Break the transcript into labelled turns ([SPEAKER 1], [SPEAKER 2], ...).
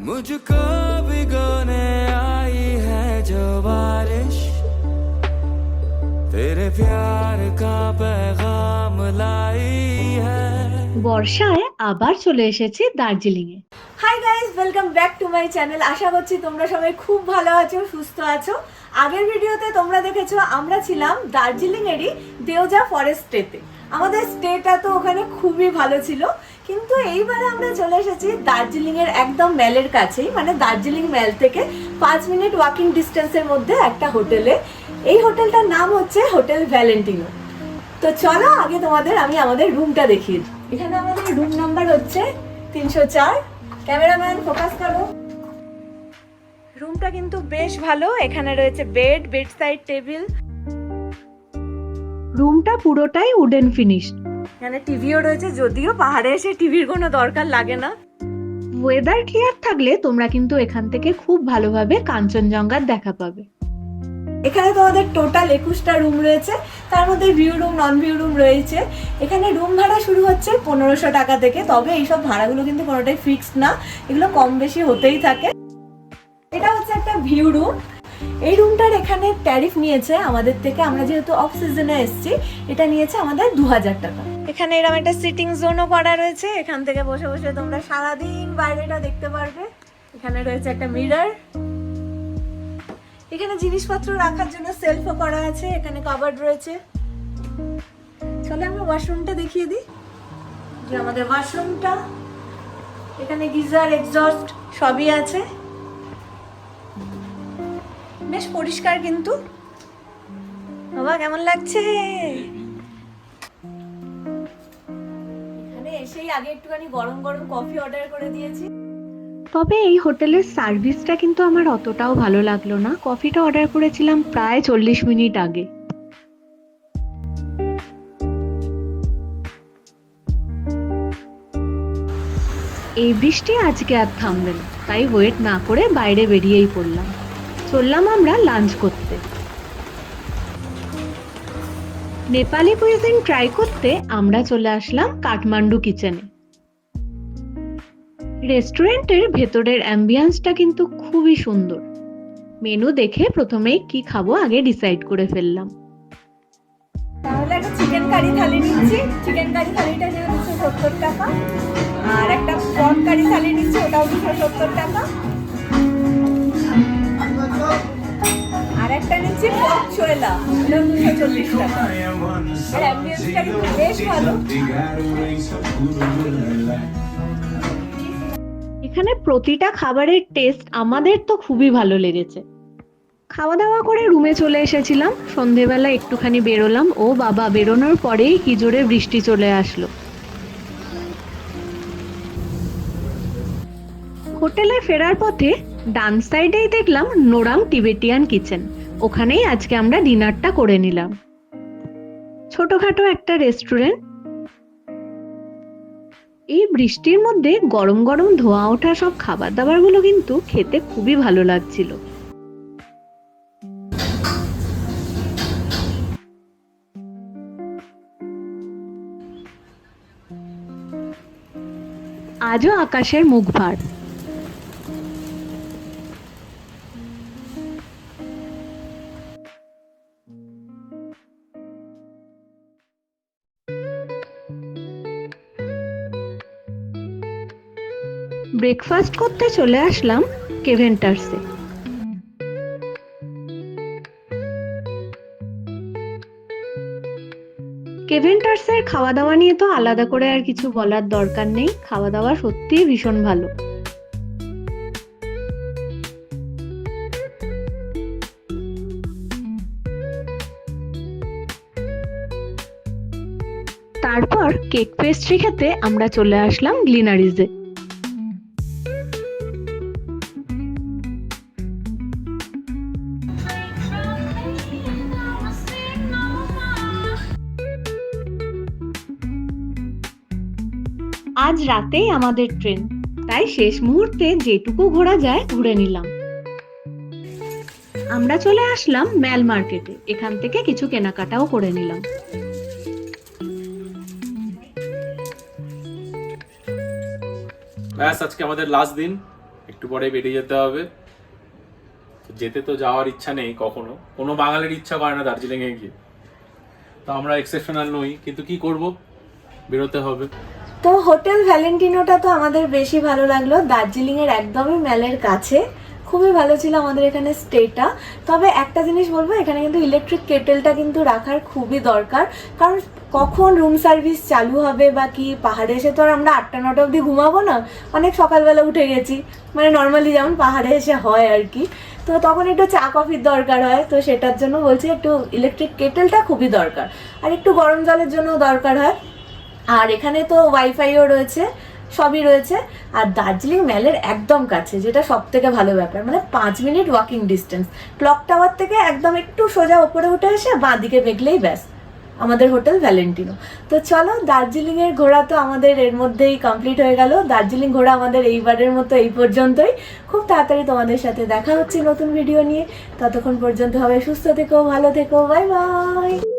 [SPEAKER 1] मुझको भिगोने आई है जो बारिश तेरे प्यार का पैगाम लाई है
[SPEAKER 2] বর্ষায় আবার চলে এসেছি দার্জিলিং এ
[SPEAKER 3] hi guys welcome back to my channel আশা করছি তোমরা সবাই খুব ভালো আছো সুস্থ আছো আগের ভিডিওতে তোমরা দেখেছো আমরা ছিলাম দার্জিলিং এরই দেওজা ফরেস্ট স্টেতে আমাদের স্টেটা তো ওখানে খুবই ভালো ছিল কিন্তু এইবারে আমরা চলে এসেছি দার্জিলিং এর একদম ম্যালের কাছেই মানে দার্জিলিং ম্যাল থেকে পাঁচ মিনিট ওয়াকিং ডিস্টেন্সের মধ্যে একটা হোটেলে। এই হোটেলটার নাম হচ্ছে হোটেল ভ্যালেন্টিনো। তো চলো আগে তোমাদের, আমি আমাদের রুমটা দেখি এখানে আমাদের রুম নাম্বার হচ্ছে তিনশো চার। ক্যামেরাম্যান ফোকাস করো। রুমটা কিন্তু বেশ ভালো। এখানে রয়েছে বেড বেড সাইড টেবিল
[SPEAKER 2] রুমটা পুরোটাই উডেন ফিনিশড
[SPEAKER 3] এখানে টিভিও রয়েছে যদিও পাহাড়ে এসে টিভির কোনো দরকার লাগে না।
[SPEAKER 2] ওয়েদার ক্লিয়ার থাকলে তোমরা কিন্তু এখান থেকে খুব ভালোভাবে কাঞ্চনজঙ্ঘার দেখা পাবে।
[SPEAKER 3] এখানে তোমাদের টোটাল একুশটা রুম রয়েছে তার মধ্যে view room non view room রয়েছে। এখানে রুম ভাড়া শুরু হচ্ছে পনেরোশো টাকা থেকে তবে এইসব ভাড়াগুলো কিন্তু কোনোটাই ফিক্সড না এগুলো কম বেশি হতেই থাকে। এটা হচ্ছে একটা ভিউ রুম এই রুমটার এখানে ট্যারিফ নিয়েছে আমাদের থেকে, আমরা যেহেতু অফ সিজনে এসেছি, এটা নিয়েছে আমাদের দু হাজার টাকা। এখানে এরকম একটা সিটিং জোনও করা রয়েছে, এখান থেকে বসে বসে তোমরা সারাদিন বাইরেটা দেখতে পারবে। এখানে রয়েছে একটা মিরর এখানে জিনিসপত্র রাখার জন্য সেলফও করা আছে, এখানে কাবার্ড রয়েছে। চলে আমরা ওয়াশরুমটা দেখিয়ে দিই। আমাদের ওয়াশরুমটা এখানে গিজার এক্সস্ট সবই আছে। বেশ পরিষ্কার কিন্তু। বাবা কেমন লাগছে? এখানে এসেই আগে একটুখানি গরম গরম কফি অর্ডার করে দিয়েছি।
[SPEAKER 2] তবে এই হোটেলের সার্ভিসটা কিন্তু আমার অতটাও ভালো লাগল না। কফিটা অর্ডার করেছিলাম প্রায় চল্লিশ মিনিট আগে। এই বৃষ্টি আজকে আর থামবে না। তাই ওয়েট না করে বাইরে বেরিয়েই পড়লাম। চললাম আমরা লাঞ্চ করতে। নেপালি কুইজিন ট্রাই করতে আমরা চলে আসলাম কাঠমান্ডু কিচেনে রেস্টুরেন্টের ভেতরের অ্যাম্বিয়েন্সটা কিন্তু খুবই সুন্দর। মেনু দেখে প্রথমেই কি খাব আগে ডিসাইড করে ফেললাম।
[SPEAKER 3] তাহলে একটা চিকেন কারি থালি নিচ্ছি। চিকেন কারি থালিটা দুশো সত্তর টাকা, আর একটা পট কারি থালি নিচ্ছি, ওটাও দুশো সত্তর টাকা। একটা নিচ্ছি চোয়েলা ওটাও দুশো চল্লিশ টাকা
[SPEAKER 2] এখানে প্রতিটা খাবারের টেস্ট আমাদের তো খুবই ভালো লেগেছে। খাওয়া দাওয়া করে রুমে চলে এসেছিলাম। সন্ধেবেলা একটুখানি বেরোলাম। ও বাবা, বেরোনোর পরেই কি জোরে বৃষ্টি চলে আসলো। হোটেলে ফেরার পথে ডান সাইডেই দেখলাম নোরাং টিবেটিয়ান কিচেন। ওখানেই আজকে আমরা ডিনারটা করে নিলাম। ছোটখাটো একটা রেস্টুরেন্ট। এই বৃষ্টির মধ্যে গরম গরম ধোয়া ওঠা সব খাবার দাবারগুলো কিন্তু খেতে খুবই ভালো লাগছিল। আজও আকাশের মুখ ভার। ব্রেকফাস্ট করতে চলে আসলাম কেভেন্টার্সে কেভেন্টার্সের খাওয়া দাওয়া নিয়ে তো আলাদা করে আর কিছু বলার দরকার নেই। খাওয়া দাওয়া সত্যিই ভীষণ ভালো। তারপর কেক পেস্ট্রি খেতে আমরা চলে আসলাম গ্লিনারিজে আজ রাতেই আমাদের ট্রেন। তাই শেষ মুহূর্তে যেটুকু ঘোরা যায় ঘুরে নিলাম। আমরা চলে আসলাম ম্যাল মার্কেটে। এখান থেকে কিছু কেনাকাটাও করে নিলাম।
[SPEAKER 4] ব্যাস, আজকে আমাদের লাস্ট দিন। একটু পরে বেরিয়ে যেতে হবে। যেতে তো যাওয়ার ইচ্ছা নেই কখনো। কোনো বাঙালির ইচ্ছা করে না দার্জিলিংয়ে গিয়ে। তো আমরা এক্সেপশনাল নই, কিন্তু কি করব? বেরোতে হবে।
[SPEAKER 3] তো হোটেল ভ্যালেন্টিনোটা তো আমাদের বেশি ভালো লাগল। দার্জিলিং এর একদমই মেলের কাছে। খুবই ভালো ছিল আমাদের এখানে স্টেটা তবে একটা জিনিস বলব, এখানে কিন্তু ইলেকট্রিক কেটেলটা কিন্তু রাখার খুবই দরকার। কারণ কখন রুম সার্ভিস চালু হবে বা কি, পাহাড়ে এসে তো আর আমরা আটটা, নটা অবধি ঘুমাবো না। অনেক সকালবেলা উঠে গেছি। মানে নর্মালি যেমন পাহাড়ে এসে হয় আর কি। তো তখন একটু চা কফির দরকার হয়। তো সেটার জন্য বলছি একটু ইলেকট্রিক কেটেলটা খুবই দরকার। আর একটু গরম জলের জন্য দরকার হয়। আর এখানে তো ওয়াইফাইও রয়েছে, সবই রয়েছে। আর দার্জিলিং ম্যালের একদম কাছে, যেটা সব থেকে ভালো ব্যাপার মানে পাঁচ minute walking distance clock tower থেকে একদম একটু সোজা ওপরে উঠে এসে বাঁ দিকে দেখলেই ব্যাস, আমাদের হোটেল ভ্যালেন্টিনো তো চলো দার্জিলিং এর ঘোরা তো আমাদের এর মধ্যেই কমপ্লিট হয়ে গেল। দার্জিলিং ঘোরা আমাদের এইবারের মতো এই পর্যন্তই। খুব তাড়াতাড়ি তোমাদের সাথে দেখা হচ্ছে নতুন ভিডিও নিয়ে। ততক্ষণ পর্যন্ত হবে, সুস্থ থেকো, ভালো থেকো বাই বাই